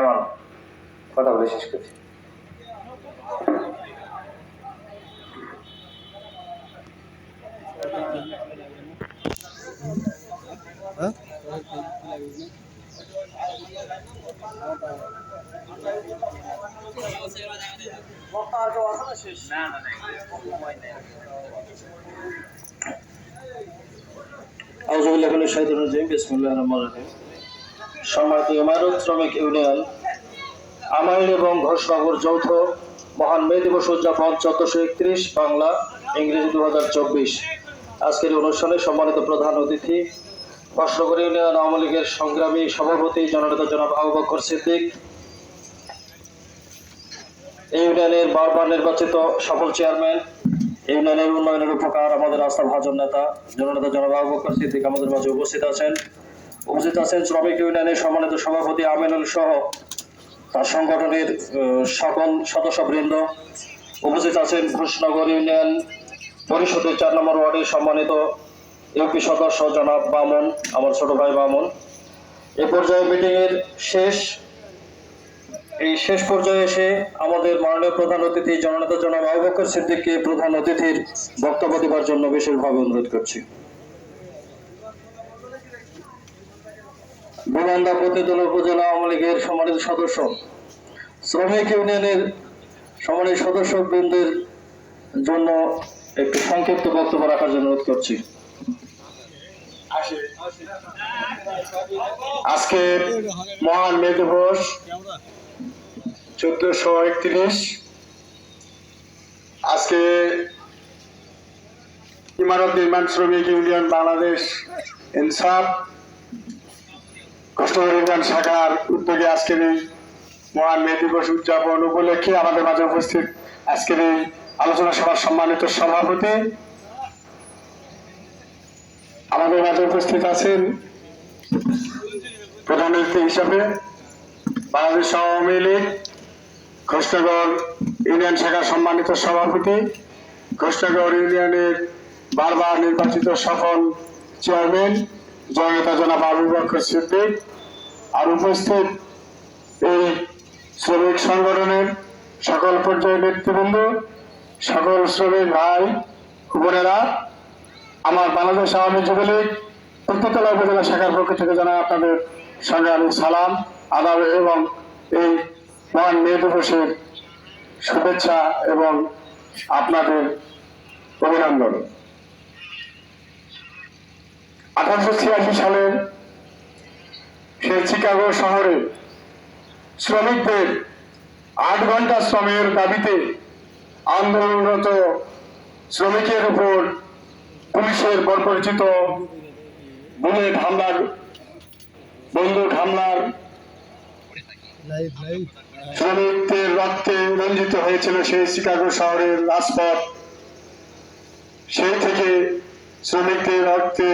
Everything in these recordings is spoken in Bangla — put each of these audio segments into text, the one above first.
আমার কথা বলে শেষ করছি। আউজুবিল্লাহ মিনাশ শাইতানির রাজিম বিসমিল্লাহির রহমানির রহিম। সম্মানিত ইমারত শ্রমিক ইউনিয়ন, আমাইল এবং ঘোষনগর যৌথ মহান মে দিবস উদযাপন চোদ্দশো একত্রিশ বাংলা ইংরেজি দু হাজার চব্বিশ। আজকের অনুষ্ঠানে সম্মানিত প্রধান অতিথি, ঘোষনগর ইউনিয়ন আওয়ামী লীগের সংগ্রামী সভাপতি জননেতা জনাব আবু বকর সিদ্দিক ইউনিয়নের বারবার নির্বাচিত সফল চেয়ারম্যান ইউনিয়নের উন্নয়নের উপকার আমাদের আস্থা ভাজন নেতা জননেতা জনাব আবু বকর সিদ্দিক আমাদের মাঝে উপস্থিত আছেন। উপস্থিত আছেন শ্রমিক ইউনিয়নের সম্মানিত সভাপতি আমিনুল সহ তার সংগঠনের সকল সদস্যবৃন্দ। উপস্থিত আছেন ঘোষনগর ইউনিয়ন পরিষদের চার নম্বর ওয়ার্ডের সম্মানিত ইউপি সদস্য জনাব বামন, আমার ছোট ভাই বামন। এ পর্যায়ে মিটিং এর শেষ, এই শেষ পর্যায়ে এসে আমাদের মাননীয় প্রধান অতিথি জননেতা জনাব আবু বকর সিদ্দিককে প্রধান অতিথির বক্তব্য দেওয়ার জন্য বিশেষভাবে অনুরোধ করছি। বিমানদা প্রতিদল উপজেলা আওয়ামী লীগের সম্মানিত সদস্য। শ্রমিক ইউনিয়নের সম্মানিত সদস্য বৃন্দের জন্য একটু সংক্ষিপ্ত বক্তব্য রাখার জন্য অনুরোধ করছি। আজকে মহান মে দিবস, চোদ্দশো একত্রিশ। আজকে ইমারত নির্মাণ শ্রমিক ইউনিয়ন বাংলাদেশ ইনসাফ কষ্টকর ইউনিয়ন শাখার উদ্যোগে আজকের এই মহান মে দিবস উদযাপন উপলক্ষে আমাদের মাঝে উপস্থিত আজকের এই আলোচনা সভার সম্মানিত সভাপতি। আমাদের মাঝে উপস্থিত আছেন প্রধান অতিথি হিসাবে বাংলাদেশ আওয়ামী লীগ ঘোষনগর ইউনিয়ন শাখার সম্মানিত সভাপতি ঘোষনগর ইউনিয়নের বারবার নির্বাচিত সফল চেয়ারম্যান জনতা জনাব আবু বকর সিদ্দিক আর উপস্থিত এই শ্রমিক সংগঠনের সকল পর্যায়ের ব্যক্তিবৃন্দ, সকল শ্রমিক ভাই, বোনেরা, আমার বাংলাদেশ আওয়ামী যুবলীগ উত্তরতলা উপজেলা শাখার পক্ষ থেকে জানাই আপনাদের সঙ্গে আমি সালাম, আদাব এবং এই মহান মে দিবসের শুভেচ্ছা এবং আপনাদের অভিনন্দন। আঠারোশো ছিয়াশি সালের সে চিকাগো শহরে শ্রমিকদের আট ঘণ্টা শ্রমের দাবিতে আন্দোলনরত শ্রমিকের উপর পুলিশের বর্বরচিত বুলেট হামলার, বন্দুক হামলার শ্রমিকদের রক্তে রঞ্জিত হয়েছিল সেই শিকাগো শহরের রাজপথ। সেই থেকে শ্রমিকদের রক্তে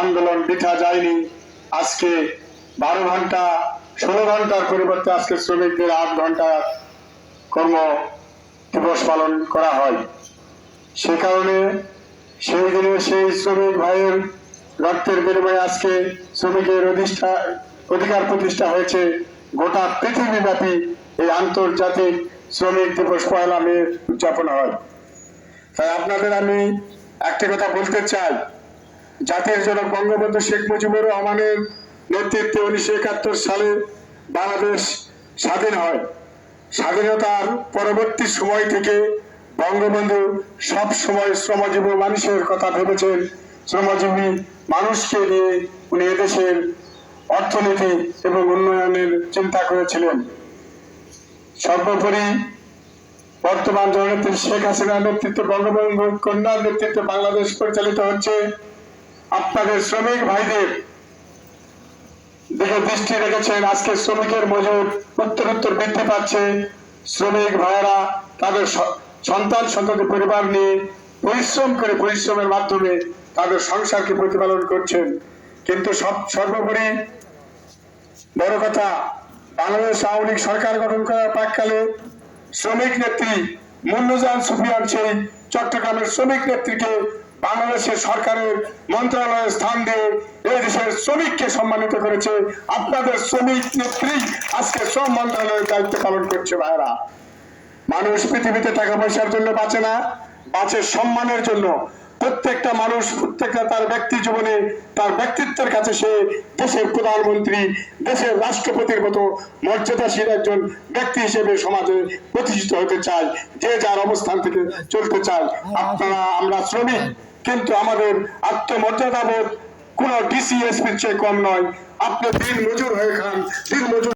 আন্দোলন বৃথা যায়নি। আজকে বারো ঘণ্টা, ষোলো ঘণ্টার পরিবর্তে আজকে শ্রমিকদের আট ঘণ্টা কর্ম দিবস পালন করা হয়। সে কারণে সেই দিনে সেই শ্রমিক ভাইয়ের রক্তের বিনিময়ে আজকে শ্রমিকের অধিষ্ঠা, অধিকার প্রতিষ্ঠা হয়েছে। গোটা পৃথিবীব্যাপী এই আন্তর্জাতিক শ্রমিক দিবস পয়লা মে উদযাপন হয়। তাই আপনাদের আমি একটা কথা বলতে চাই। জাতির জনক বঙ্গবন্ধু শেখ মুজিবুর রহমানের নেতৃত্বে উনিশশো একাত্তর সালে বাংলাদেশ স্বাধীন হয়। স্বাধীনতার পরবর্তী সময় থেকে বঙ্গবন্ধু সব সময় শ্রমজীবী মানুষের কথা ভেবেছেন। শ্রমজীবী মানুষকে নিয়ে উনি এদেশের অর্থনীতি এবং উন্নয়নের চিন্তা করেছিলেন। সর্বোপরি বর্তমান জননেত্রী শেখ হাসিনার নেতৃত্বে বঙ্গবন্ধু কন্যার নেতৃত্বে বাংলাদেশ পরিচালিত হচ্ছে। আপনাদের শ্রমিক ভাইদের দিকে দৃষ্টি রেখেছেন। আজকে শ্রমিকের মজুর উত্তরোত্তর বৃদ্ধি পাচ্ছে। শ্রমিক ভাইয়েরা, তাদের সন্তান, সন্ততি পরিবার নিয়ে পরিশ্রম করে পরিশ্রমের মাধ্যমে তাদের সংসারকে প্রতিপালন করছেন। কিন্তু সব, সর্বোপরি বড় কথা, বাংলাদেশ আওয়ামী সরকার গঠন করার প্রাককালে শ্রমিক নেত্রী মুন্নুজান সুফিয়ান সেই চট্টগ্রামের শ্রমিক নেত্রীকে বাংলাদেশের সরকারের মন্ত্রণালয়ে স্থান দিয়ে এই দেশের শ্রমিককে সম্মানিত করেছে। আপনাদের শ্রমিক নেত্রী আজকে শ্রম মন্ত্রণালয়ের দায়িত্ব পালন করছে ভাইরা মানুষ পৃথিবীতে টাকা পয়সার জন্য বাঁচে না, বাঁচে সম্মানের জন্য। প্রত্যেকটা মানুষ, প্রত্যেকটা তার ব্যক্তি জীবনে তার ব্যক্তিত্বের কাছে সে দেশের প্রধানমন্ত্রী, দেশের রাষ্ট্রপতির মতো মর্যাদাশীল একজন ব্যক্তি হিসেবে সমাজে প্রতিষ্ঠিত হতে চায়, যে যার অবস্থান থেকে চলতে চায়। আপনারা, আমরা শ্রমিক কিন্তু আমাদের আত্মমর্যাদাবোধ কোন ডিসিএসপির চেয়ে কম নয়। আপনি দিন মজুর হয়ে খান দিন মজুর